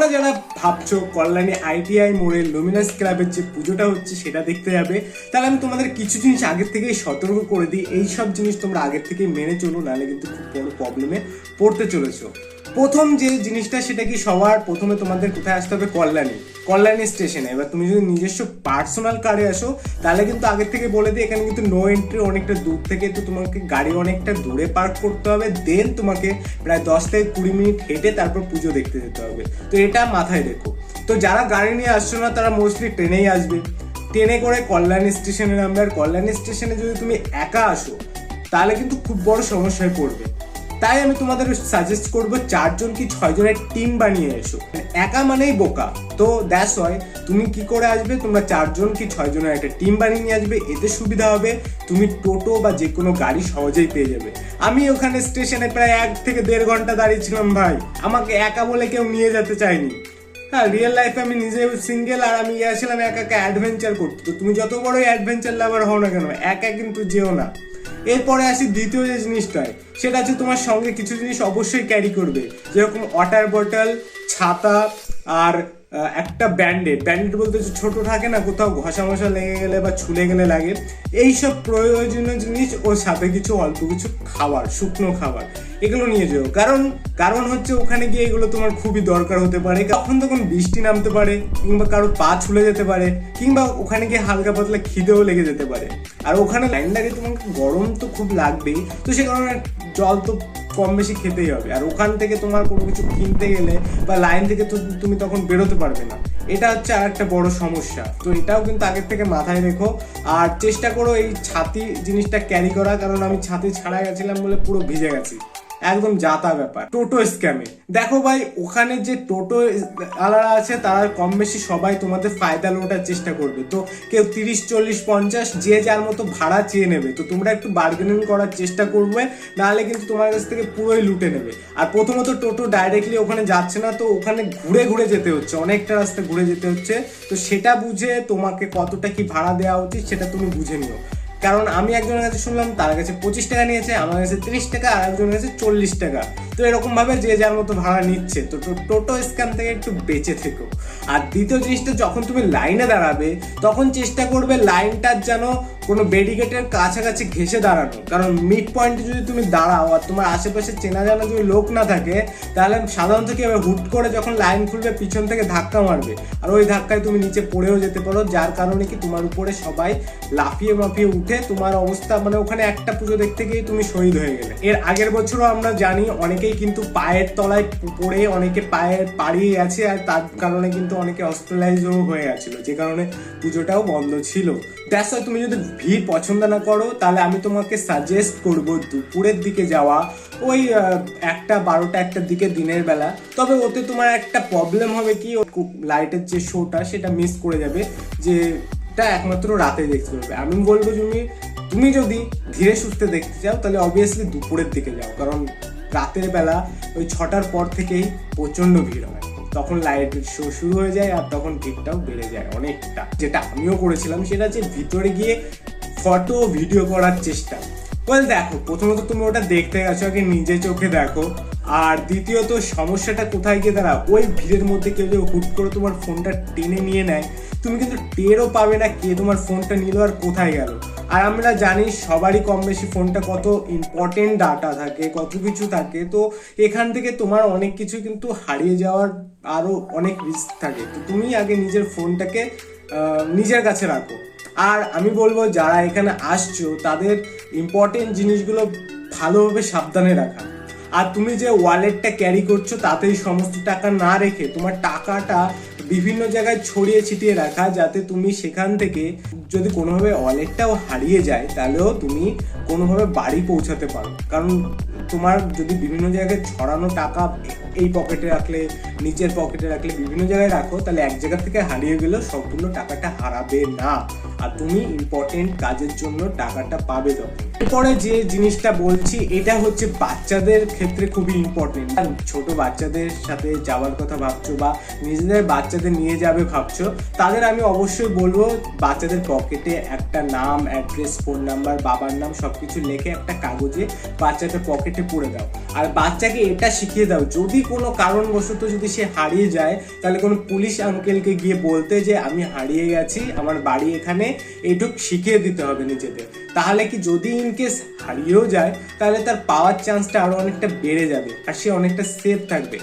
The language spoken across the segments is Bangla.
তোমরা যারা ভাবছ কল্যাণী আইটিআই মোড়ে লুমিনাস ক্লাবের যে পুজোটা হচ্ছে সেটা দেখতে যাবে, তাহলে আমি তোমাদের কিছু জিনিস আগের থেকেই সতর্ক করে দিই। এই সব জিনিস তোমরা আগের থেকেই মেনে চলো, নাহলে কিন্তু খুব বড় প্রবলেমে পড়তে চলেছো। প্রথম যে জিনিসটা সেটা কি সবার? প্রথমে তোমাদের কোথায় আসতে হবে? কল্যাণী। কল্যাণী স্টেশনে। এবার তুমি যদি নিজস্ব পার্সোনাল কারে আসো, তাহলে কিন্তু আগের থেকে বলে দিই, এখানে কিন্তু নো এন্ট্রি অনেকটা দূর থেকে তো তোমাকে গাড়ি অনেকটা দূরে পার্ক করতে হবে দেন তোমাকে প্রায় দশ থেকে কুড়ি মিনিট হেঁটে তারপর পুজো দেখতে যেতে হবে। তো এটা মাথায় রেখো। তো যারা গাড়ি নিয়ে আসছো না, তারা মোস্টলি ট্রেনেই আসবে। ট্রেনে করে কল্যাণী স্টেশনে নামবে। আর কল্যাণী স্টেশনে যদি তুমি একা আসো, তাহলে কিন্তু খুব বড় সমস্যায় পড়বে। তাই আমি তোমাদের সাজেস্ট করব চারজন কি ছয়জনের টিম বানিয়ে এসো। একা মানেই বোকা। তো দ্যাস হয় তুমি কি করে আসবে? তোমরা চারজন কি ছয়জনের একটা টিম বানিয়ে নিয়ে আসবে? এতে সুবিধা হবে তুমি টোটো বা যে কোনো গাড়ি সহজেই পেয়ে যাবে। আমি ওখানে স্টেশনে প্রায় এক থেকে দেড় ঘণ্টা দাঁড়িয়ে ছিলাম ভাই। আমাকে একা বলে কেউ নিয়ে যেতে চায়নি। হ্যাঁ রিয়েল লাইফে আমি নিজে সিঙ্গেল আর আমি গিয়েছিলাম একা একা অ্যাডভেঞ্চার করতে। তো তুমি যত বড়ই অ্যাডভেঞ্চার লাভার হও না কেন, একা কিন্তু যেও না। এরপরে আসি দ্বিতীয় যে জিনিসটায়, সেটা হচ্ছে তোমার সঙ্গে কিছু জিনিস অবশ্যই ক্যারি করবে। যেরকম ওয়াটার বটল ছাতা, আর একটা ব্যান্ডেড ব্যান্ডেড বলতে ছোট থাকে না, কোথাও ঘষা মশা লেগে গেলে বা ছুলে গেলে লাগে, এইসব প্রয়োজনীয় জিনিস ওর সাথে কিছু অল্প কিছু খাবার, শুকনো খাবার, এগুলো নিয়ে যেও। কারণ কারণ হচ্ছে ওখানে গিয়ে এগুলো তোমার খুবই দরকার হতে পারে। কখন তখন বৃষ্টি নামতে পারে, কিংবা কারও পা ছুলে যেতে পারে, কিংবা ওখানে গিয়ে হালকা পাতলা খিদেও লেগে যেতে পারে। আর ওখানে লাইন লাগে তোমাকে গরম তো খুব লাগবেই, তো সে কারণে জল তো কম বেশি খেতেই হবে। আর ওখান থেকে তোমার কোনো কিছু কিনতে গেলে বা লাইন থেকে তো তুমি তখন বেরোতে পারবে না। এটা হচ্ছে আর একটা বড় সমস্যা। তো এটাও কিন্তু আগের থেকে মাথায় রেখো। আর চেষ্টা করো এই ছাতি জিনিসটা ক্যারি করা, কারণ আমি ছাতি ছাড়া গেছিলাম বলে পুরো ভিজে গেছি। একদম জাতা ব্যাপার। টোটো স্ক্যামে দেখো ভাই, ওখানে যে টোটো আলারা আছে, তারা কম বেশি সবাই তোমাদের ফায়দা লোটার চেষ্টা করবে। তো কেউ তিরিশ, চল্লিশ, পঞ্চাশ, যে যার মতো ভাড়া চেয়ে নেবে। তো তোমরা একটু বার্গেনিং করার চেষ্টা করবে, নাহলে কিন্তু তোমার কাছ থেকে পুরোই লুটে নেবে। আর প্রথমত টোটো ডাইরেক্টলি ওখানে যাচ্ছে না, তো ওখানে ঘুরে ঘুরে যেতে হচ্ছে, অনেকটা রাস্তা ঘুরে যেতে হচ্ছে। তো সেটা বুঝে তোমাকে কতটা কি ভাড়া দেওয়া উচিত, সেটা তুমি বুঝে নিও। কারণ আমি একজনের কাছে শুনলাম তার কাছে পঁচিশ টাকা নিয়েছে, আমার কাছে তিরিশ টাকা, আর একজনের কাছে চল্লিশ টাকা। তো এরকম ভাবে যে যার মতো ভাড়া নিচ্ছে, তো টোটো স্ক্যাম থেকে একটু বেঁচে থেকো। আর দ্বিতীয় জিনিসটা, যখন তুমি লাইনে দাঁড়াবে, তখন চেষ্টা করবে লাইনটার যেন কোনো ব্যারিকেটের কাছাকাছি ঘেসে দাঁড়ানো। কারণ মিড পয়েন্টে যদি তুমি দাঁড়াও আর তোমার আশেপাশে চেনা জানা যদি লোক না থাকে, তাহলে সাধারণত কি হবে, হুট করে যখন লাইন খুলবে, পিছন থেকে ধাক্কা মারবে। আর ওই ধাক্কায় তুমি নিচে পড়েও যেতে পারো, যার কারণে কি তোমার উপরে সবাই লাফিয়ে মাফিয়ে উঠে তোমার অবস্থা মানে ওখানে একটা পুজো দেখতে গিয়ে তুমি শহীদ হয়ে গেলে। এর আগের বছরও আমরা জানি, অনেকেই কিন্তু পায়ের তলায় পড়ে অনেকে পায়ে পাড়িয়ে গেছে আর তার কারণে কিন্তু অনেকে হসপিটালাইজও হয়ে গেছিল। যে কারণে পুজোটাও বন্ধ ছিল। দ্যাটস তুমি যদি ভিড় পছন্দ না করো, তাহলে আমি তোমাকে সাজেস্ট করব দুপুরের দিকে যাওয়া। ওই একটা বারোটা একটার দিকে দিনের বেলা। তবে ওতে তোমার একটা প্রবলেম হবে কি লাইটের যে শোটা সেটা মিস করে যাবে। যে এটা একমাত্র রাতে দেখতে পারবে আমি বলব তুমি তুমি যদি ধীরে সুস্থে দেখতে চাও, তাহলে অবভিয়াসলি দুপুরের দিকে যাও। কারণ রাতের বেলা ওই ছটার পর থেকেই প্রচণ্ড ভিড় হয়। তখন লাইটের শো শুরু হয়ে যায় আর তখন ভিড়টাও বেড়ে যায় অনেকটা। যেটা আমিও করেছিলাম সেটা হচ্ছে ভিতরে গিয়ে ফটো ভিডিও করার চেষ্টা। ওয়েল দেখো প্রথমত তুমি ওটা দেখতে গেছো, আগে নিজে চোখে দেখো। আর দ্বিতীয়ত সমস্যাটা কোথায় গিয়ে দাঁড়া ওই ভিড়ের মধ্যে কেউ যদি হুট করে তোমার ফোনটা টেনে নিয়ে নেয়, তুমি কিন্তু টেরও পাবে না কে তোমার ফোনটা নিল আর কোথায় গেল। আর আমরা জানি সবারই কম বেশি ফোনটা কত ইম্পর্টেন্ট ডাটা থাকে, কত কিছু থাকে। তো এখান থেকে তোমার অনেক কিছু কিন্তু হারিয়ে যাওয়ার আরও অনেক রিস্ক থাকে। তো তুমি আগে নিজের ফোনটাকে নিজের কাছে রাখো। আর আমি বলব, যারা এখানে আসছো, তাদের ইম্পর্টেন্ট জিনিসগুলো ভালোভাবে সাবধানে রাখা। আর তুমি যে ওয়ালেটটা ক্যারি করছ, তাতেই সমস্ত টাকা না রেখে তোমার টাকাটা বিভিন্ন জায়গায় ছড়িয়ে ছিটিয়ে রাখা যাতে তুমি সেখান থেকে যদি কোনোভাবে ওয়ালেটটাও হারিয়ে যায়, তাহলেও তুমি কোনোভাবে বাড়ি পৌঁছাতে পারো। কারণ তোমার যদি বিভিন্ন জায়গায় ছড়ানো টাকা এই পকেটে রাখলে নিচের পকেটে রাখলে বিভিন্ন জায়গায় রাখো, তাহলে এক জায়গা থেকে হারিয়ে গেলেও সম্পূর্ণ টাকাটা হারাবে না। আর তুমি ইম্পর্টেন্ট কাজের জন্য টাকাটা পাবে তখন এরপরে যে জিনিসটা বলছি, এটা হচ্ছে বাচ্চাদের ক্ষেত্রে খুবই ইম্পর্টেন্ট ছোট বাচ্চাদের সাথে যাওয়ার কথা ভাবছ বা নিজেদের বাচ্চাদের নিয়ে যাবে ভাবছ, তাদের আমি অবশ্যই বলব বাচ্চাদের পকেটে একটা নাম অ্যাড্রেস ফোন নাম্বার বাবার নাম সবকিছু লিখে একটা কাগজে বাচ্চাটা পকেটে পুরে দাও। আর বাচ্চাকে এটা শিখিয়ে দাও, যদি কোনো কারণবশত যদি সে হারিয়ে যায়, তাহলে কোনো পুলিশ আঙ্কেলকে গিয়ে বলতে যে, আমি হারিয়ে গেছি, আমার বাড়ি এখানে এইটুক শিখিয়ে দিতে হবে নিজেদের। তাহলে কি যদি ইনকেস হারিয়েও যায়, তাহলে তার পাওয়ার চান্সটা আরও অনেকটা বেড়ে যাবে, আর সে অনেকটা সেফ থাকবে।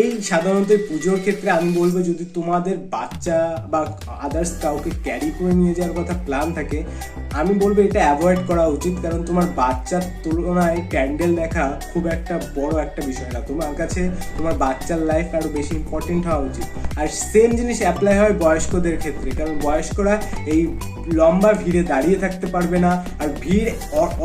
এই সাধারণত পুজোর ক্ষেত্রে আমি বলব যদি তোমাদের বাচ্চা বা আদার্স কাউকে ক্যারি করে নিয়ে যাওয়ার কথা প্ল্যান থাকে, আমি বলব এটা অ্যাভয়েড করা উচিত। কারণ তোমার বাচ্চার তুলনায় ক্যান্ডেল দেখা খুব একটা বড় একটা বিষয় না। তোমার কাছে তোমার বাচ্চার লাইফ আরও বেশি ইম্পর্টেন্ট হওয়া উচিত। আর সেম জিনিস অ্যাপ্লাই হয় বয়স্কদের ক্ষেত্রে। কারণ বয়স্করা এই লম্বা ভিড়ে দাঁড়িয়ে থাকতে পারবে না। আর ভিড়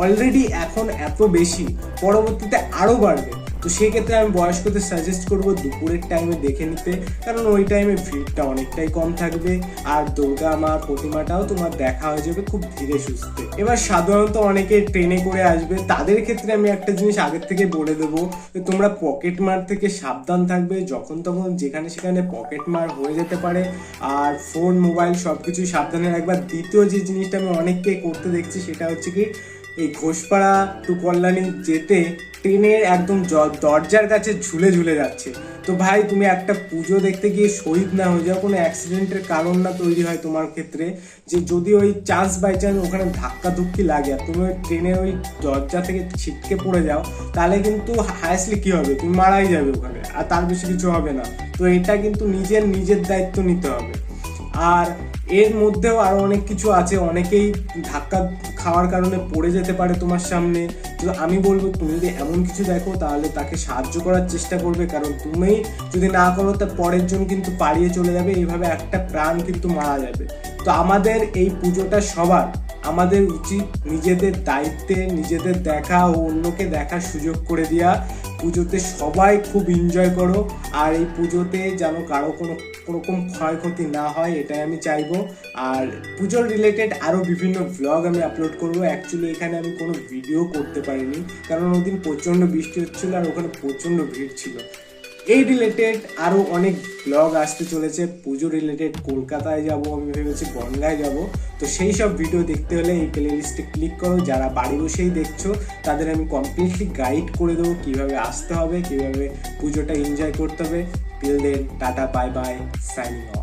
অলরেডি এখন এত বেশি, পরবর্তীতে আরও বাড়বে। তো সেক্ষেত্রে আমি বয়স্কদের সাজেস্ট করব দুপুরের টাইমে দেখে নিতে। কারণ ওই টাইমে ভিড়টা অনেকটাই কম থাকবে। আর দুর্গা মা, প্রতিমাটাও তোমার দেখা হয়ে যাবে খুব ধীরে সুস্থে। এবার সাধারণত অনেকে ট্রেনে করে আসবে। তাদের ক্ষেত্রে আমি একটা জিনিস আগের থেকে বলে দেবো যে, তোমরা পকেট মার থেকে সাবধান থাকবে। যখন তখন যেখানে সেখানে পকেট মার হয়ে যেতে পারে। আর ফোন মোবাইল সব কিছুই সাবধানে রাখবার দ্বিতীয় যে জিনিসটা আমি অনেককে করতে দেখছি, সেটা হচ্ছে কি এই ঘোষপাড়া টু কল্যাণী যেতে ট্রেনের একদম দরজার কাছে ঝুলে ঝুলে যাচ্ছে। তো ভাই, তুমি একটা পুজো দেখতে গিয়ে শহীদ না হয়ে যাও, কোনো অ্যাক্সিডেন্টের কারণ না তৈরি হয় তোমার ক্ষেত্রে। যে যদি ওই চান্স বাই চান্স ওখানে ধাক্কা ধুক্কি লাগে আর তুমি ওই ট্রেনের ওই দরজা থেকে ছিটকে পড়ে যাও, তাহলে কিন্তু হায়েস্টলি কী হবে? তুমি মারাই যাবে ওখানে, আর তার বেশি কিছু হবে না। তো এটা কিন্তু নিজের নিজের দায়িত্ব নিতে হবে। আর এর মধ্যেও আরও অনেক কিছু আছে, অনেকেই ধাক্কা খাওয়ার কারণে পড়ে যেতে পারে তোমার সামনে। তো আমি বলব, তুমি যদি এমন কিছু দেখো, তাহলে তাকে সাহায্য করার চেষ্টা করবে, কারণ তুমি যদি না করো, তার পরের জন কিন্তু পালিয়ে চলে যাবে, এইভাবে একটা প্রাণ কিন্তু মারা যাবে। তো আমাদের এই পুজোটা সবার, আমাদের উচিত নিজেদের দায়িত্বে, নিজেদের দেখা ও অন্যকে দেখার সুযোগ করে দেওয়া পুজোতে সবাই খুব এনজয় করো, আর এই পুজোতে যেন কারও কোনো রকম ক্ষয়ক্ষতি না হয়, এটাই আমি চাইব। আর পুজোর রিলেটেড আরও বিভিন্ন ব্লগ আমি আপলোড করব। অ্যাকচুয়ালি এখানে আমি কোনো ভিডিও করতে পারিনি। কারণ ওদিন প্রচণ্ড বৃষ্টি হচ্ছিল আর ওখানে প্রচণ্ড ভিড় ছিল। এই রিলেটেড আরও অনেক ব্লগ আসতে চলেছে। পুজো রিলেটেড কলকাতায় যাব আমি ভেবেছি বনগায় যাব। তো সেই সব ভিডিও দেখতে হলে এই প্লে লিস্টে ক্লিক করো। যারা বাড়ি বসেই দেখছ, তাদের আমি কমপ্লিটলি গাইড করে দেবো কীভাবে আসতে হবে, কীভাবে পুজোটা এনজয় করতে হবে। Till then tata bye bye signing